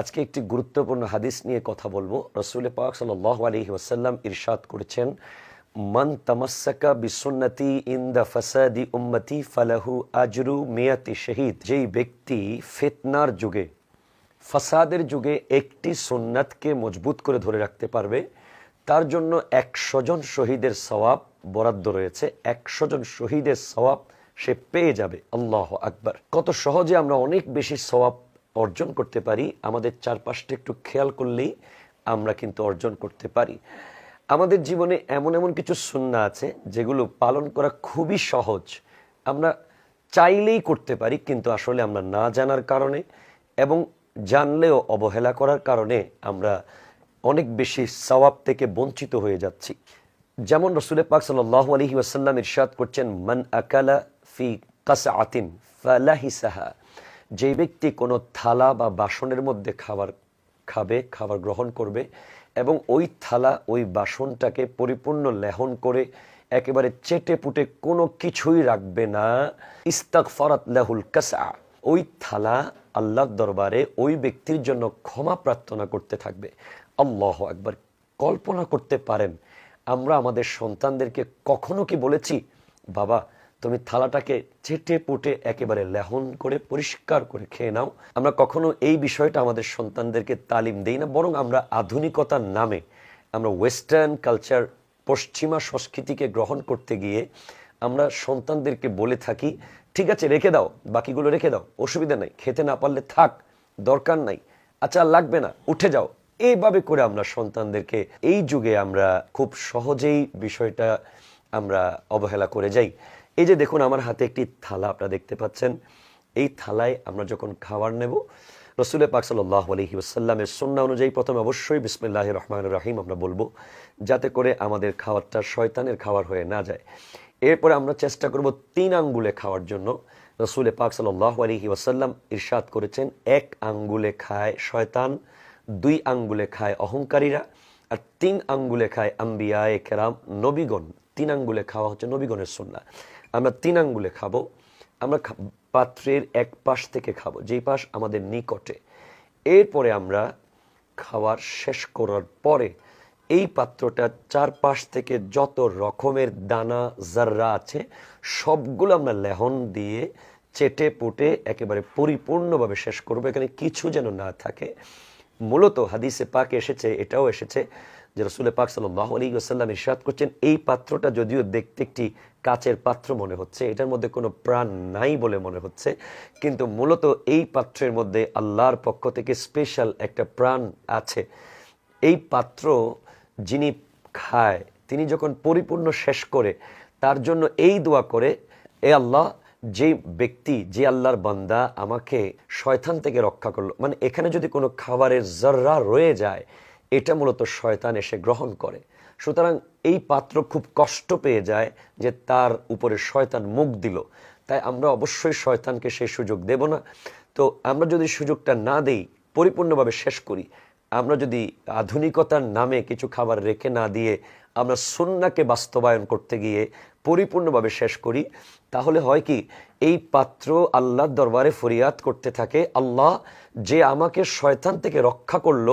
আজকে একটি গুরুত্বপূর্ণ হাদিস নিয়ে কথা বলব। রসুল পাক সাল্লাহ আলহি ওয়াসাল্লাম ইরশাদ করেছেন, মান তামাসাকা বিসুন্নতি ইন দ্য ফাসাদি উম্মতি ফালাহু আজরু মিয়াতি শহীদ। যেই ব্যক্তি ফিতনার যুগে, ফাসাদের যুগে একটি সুন্নাতকে মজবুত করে ধরে রাখতে পারবে, তার জন্য একশো জন শহীদের সওয়াব বরাদ্দ রয়েছে। একশো জন শহীদের সওয়াব সে পেয়ে যাবে। আল্লাহ আকবার। কত সহজে আমরা অনেক বেশি সওয়াব অর্জন করতে পারি, আমাদের চারপাশটা একটু খেয়াল করলেই আমরা কিন্তু অর্জন করতে পারি। আমাদের জীবনে এমন এমন কিছু সুন্না আছে যেগুলো পালন করা খুবই সহজ। আমরা চাইলেই করতে পারি, কিন্তু আসলে আমরা না জানার কারণে এবং জানলেও অবহেলা করার কারণে আমরা অনেক বেশি সওয়াব থেকে বঞ্চিত হয়ে যাচ্ছি। যেমন রসুল পাক সাল্লাহ আলহি ওয়াসাল্লাম ইরশাদ করছেন, মান আকালা ফি কাসা আতিন ফালাহিসাহা। যে ব্যক্তি কোনো থালা বা বাসনের মধ্যে খাবার খাবে, খাবার গ্রহণ করবে এবং ওই থালা, ওই বাসনটাকে পরিপূর্ণ লেহন করে একেবারে চেটে পুটে কোনো কিছুই রাখবে না। ইস্তাক ফরাত লাহুল কাসা ওই থালা আল্লাহর দরবারে ওই ব্যক্তির জন্য ক্ষমা প্রার্থনা করতে থাকবে। আল্লাহ একবার কল্পনা করতে পারেন, আমরা আমাদের সন্তানদেরকে কখনো কি বলেছি, বাবা তুমি থালাটাকে চেটে পুটে একেবারে লেহন করে পরিষ্কার করে খেয়ে নাও। আমরা কখনো এই বিষয়টা আমাদের সন্তানদেরকে তালিম দেই না, বরং আমরা আধুনিকতার নামে আমরা ওয়েস্টার্ন কালচার পশ্চিমা সংস্কৃতিকে গ্রহণ করতে গিয়ে আমরা সন্তানদেরকে বলে থাকি, ঠিক আছে, রেখে দাও, বাকিগুলো রেখে দাও, অসুবিধা নাই, খেতে না পারলে থাক, দরকার নাই আচ্ছা লাগবে না, উঠে যাও। এইভাবে করে আমরা সন্তানদেরকে এই যুগে আমরা খুব সহজেই বিষয়টা আমরা অবহেলা করে যাই। এই যে দেখুন, আমার হাতে একটি থালা, আপনারা দেখতে পাচ্ছেন। এই থালায় আমরা যখন খাবার নেব, রসুলের পাক সাল্লাহ আলহি আসাল্লামের সন্না অনুযায়ী প্রথমে অবশ্যই বিসমিল্লাহ রহমান রাহিম আমরা বলব, যাতে করে আমাদের খাবারটা শয়তানের খাবার হয়ে না যায়। এরপরে আমরা চেষ্টা করব তিন আঙ্গুলে খাওয়ার জন্য। রসুল পাক সাল্লাহ আলহি ওয়াসাল্লাম ইরশাদ করেছেন, এক আঙ্গুলে খায় শয়তান, দুই আঙ্গুলে খায় অহংকারীরা, আর তিন আঙ্গুলে খায় আম্বিয়ায় কেরাম, নবীগণ। তিন আঙ্গুলে খাওয়া হচ্ছে নবীগণের সন্না আমরা তিন আঙ্গুলে খাব, আমরা পাত্রের এক পাশ থেকে খাব, যেই পাশ আমাদের নিকটে। এরপরে আমরা খাওয়ার শেষ করার পরে এই পাত্রটার চারপাশ থেকে যত রকমের দানা, জাররা আছে, সবগুলো আমরা লেহন দিয়ে চেটে পুটে একেবারে পরিপূর্ণভাবে শেষ করব। এখানে কিছু যেন না থাকে। মূলত হাদিসে পাক এসেছে, এটাও এসেছে যে রসুল পাক সাল্লাহ আলী আসাল্লাম ইরশাদ করছেন, এই পাত্রটা যদিও দেখতে একটি কাচের পাত্র মনে হচ্ছে, এটার মধ্যে কোনো প্রাণ নাই বলে মনে হচ্ছে, কিন্তু মূলত এই পাত্রের মধ্যে আল্লাহর পক্ষ থেকে স্পেশাল একটা প্রাণ আছে। এই পাত্র যিনি খায়, তিনি যখন পরিপূর্ণ শেষ করে, তার জন্য এই দোয়া করে, এ আল্লাহ যে ব্যক্তি, যে আল্লাহর বান্দা আমাকে শয়তান থেকে রক্ষা করল মানে এখানে যদি কোনো খাবারের জর্রা রয়ে যায়, এটা মূলত শয়তান এসে গ্রহণ করে। সুতরাং এই পাত্র খুব কষ্ট পেয়ে যায় যে তার উপরে শয়তান মুখ দিল। তাই আমরা অবশ্যই শয়তানকে সেই সুযোগ দেব না। তো আমরা যদি সুযোগটা না দেই, পরিপূর্ণভাবে শেষ করি, আমরা যদি আধুনিকতার নামে কিছু খাবার রেখে না দিয়ে আমরা সুন্নাকে বাস্তবায়ন করতে গিয়ে পরিপূর্ণভাবে শেষ করি তাহলে হয় কি? এই পাত্র আল্লাহর দরবারে ফরিয়াদ করতে থাকে, আল্লাহ যে আমাকে শয়তান থেকে রক্ষা করল,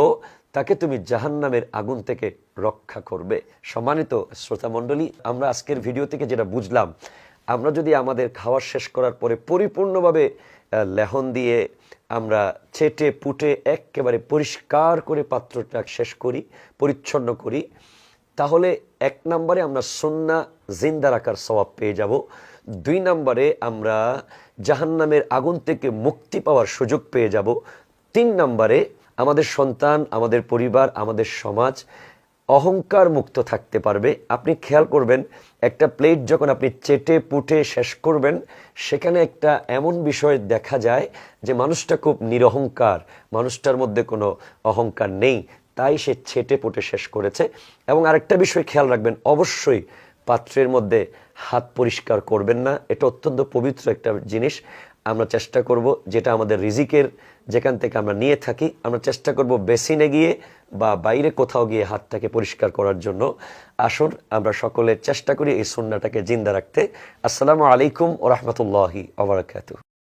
তাকে তুমি জাহান্নামের আগুন থেকে রক্ষা করবে। সম্মানিত শ্রোতা মণ্ডলী, আমরা আজকের ভিডিও থেকে যেটা বুঝলাম, আমরা যদি আমাদের খাওয়ার শেষ করার পরে পরিপূর্ণভাবে লেহন দিয়ে আমরা ছেটে, পুটে একেবারে পরিষ্কার করে পাত্রটা শেষ করি, পরিচ্ছন্ন করি, তাহলে এক নম্বরে আমরা সন্না জিন্দা রাখার স্বভাব পেয়ে যাব। দুই নম্বরে আমরা জাহান্নামের আগুন থেকে মুক্তি পাওয়ার সুযোগ পেয়ে যাব। তিন নম্বরে আমাদের সন্তান, আমাদের পরিবার, আমাদের সমাজ অহংকার মুক্ত থাকতে পারবে। আপনি খেয়াল করবেন, একটা প্লেট যখন আপনি চেটে পুটে শেষ করবেন, সেখানে একটা এমন বিষয় দেখা যায় যে মানুষটা খুব নিরহংকার, মানুষটার মধ্যে কোনো অহংকার নেই, তাই সে ছেটে পুটে শেষ করেছে। এবং আরেকটা বিষয় খেয়াল রাখবেন, অবশ্যই পাত্রের মধ্যে হাত পরিষ্কার করবেন না। এটা অত্যন্ত পবিত্র একটা জিনিস। আমরা চেষ্টা করব যেটা আমাদের রিজিকের যেখান থেকে আমরা নিয়ে থাকি, আমরা চেষ্টা করব বেসিনে গিয়ে বা বাইরে কোথাও গিয়ে হাতটাকে পরিষ্কার করার জন্য। আসুন, আমরা সকলে চেষ্টা করি এই সন্নাটাকে জিন্দা রাখতে। আসসালামু আলাইকুম ও রহমতুল্লাহি